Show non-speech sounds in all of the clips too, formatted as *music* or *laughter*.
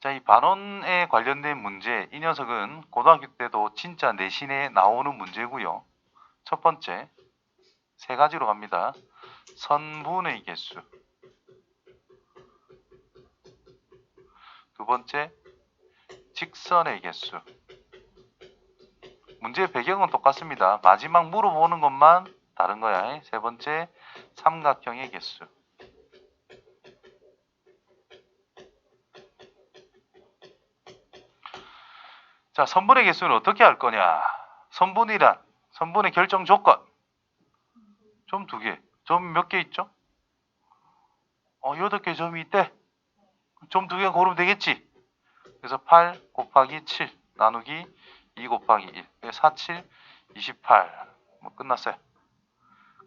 자, 이 반원에 관련된 문제, 이 녀석은 고등학교 때도 진짜 내신에 나오는 문제고요. 첫 번째, 세 가지로 갑니다. 선분의 개수. 두 번째, 직선의 개수. 문제의 배경은 똑같습니다. 마지막 물어보는 것만 다른 거야. 세 번째, 삼각형의 개수. 자, 선분의 개수는 어떻게 할 거냐? 선분이란 선분의 결정 조건. 점 두 개. 점 몇 개 있죠? 어, 여덟 개 점이 있대. 점 두 개 고르면 되겠지. 그래서 8 곱하기 7 나누기 2 곱하기 1. 4, 7, 28. 뭐 끝났어요.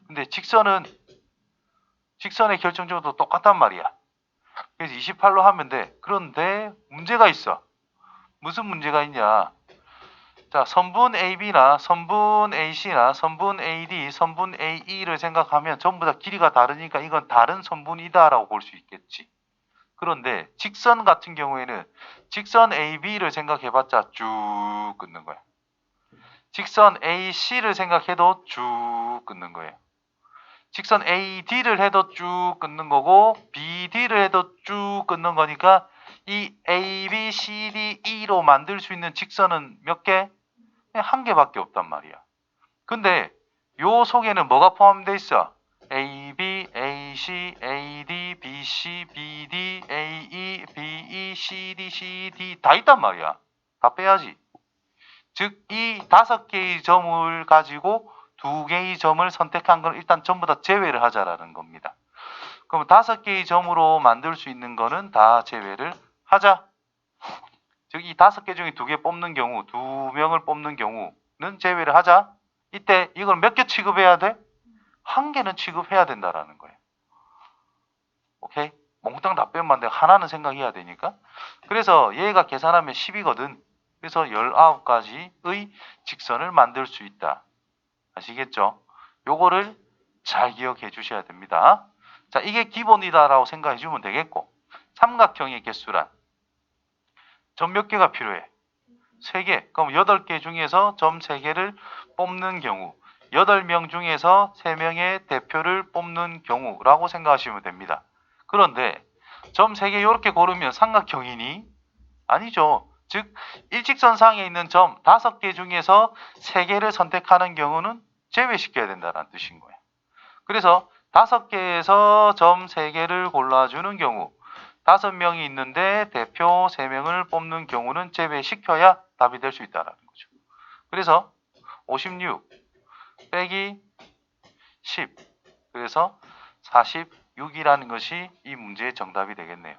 근데 직선은 직선의 결정적으로 똑같단 말이야. 그래서 28로 하면 돼. 그런데 문제가 있어. 무슨 문제가 있냐? 자, 선분 AB나 선분 AC나 선분 AD, 선분 AE를 생각하면 전부 다 길이가 다르니까 이건 다른 선분이다라고 볼 수 있겠지. 그런데 직선 같은 경우에는 직선 AB를 생각해봤자 쭉 끊는 거야. 직선 AC를 생각해도 쭉 끊는 거예요. 직선 AD를 해도 쭉 끊는 거고 BD를 해도 쭉 끊는 거니까 이 A, B, C, D, E로 만들 수 있는 직선은 몇 개? 그냥 한 개밖에 없단 말이야. 근데 요 속에는 뭐가 포함되어 있어? A, B, A, C, A, D, B, C, B, D, A, E, B, E, C, D, C, D 다 있단 말이야. 다 빼야지. 즉, 이 다섯 개의 점을 가지고 두 개의 점을 선택한 건 일단 전부 다 제외를 하자라는 겁니다. 그럼 다섯 개의 점으로 만들 수 있는 거는 다 제외를 하자. *laughs* 즉, 이 다섯 개 중에 두 개 뽑는 경우, 두 명을 뽑는 경우는 제외를 하자. 이때 이걸 몇 개 취급해야 돼? 한 개는 취급해야 된다라는 거예요. 오케이? 몽땅 다 빼면 안 돼. 하나는 생각해야 되니까. 그래서 얘가 계산하면 10이거든. 그래서 19가지의 직선을 만들 수 있다. 아시겠죠? 요거를 잘 기억해 주셔야 됩니다. 자, 이게 기본이다라고 생각해 주면 되겠고. 삼각형의 개수란 점 몇 개가 필요해? 3개. 그럼 8개 중에서 점 3개를 뽑는 경우 8명 중에서 3명의 대표를 뽑는 경우라고 생각하시면 됩니다. 그런데 점 3개 이렇게 고르면 삼각형이니? 아니죠. 즉 일직선상에 있는 점 5개 중에서 3개를 선택하는 경우는 제외시켜야 된다는 뜻인 거예요. 그래서 5개에서 점 3개를 골라주는 경우 5명이 있는데 대표 3명을 뽑는 경우는 제외시켜야 답이 될 수 있다는 거죠. 그래서 56 빼기 10 그래서 46이라는 것이 이 문제의 정답이 되겠네요.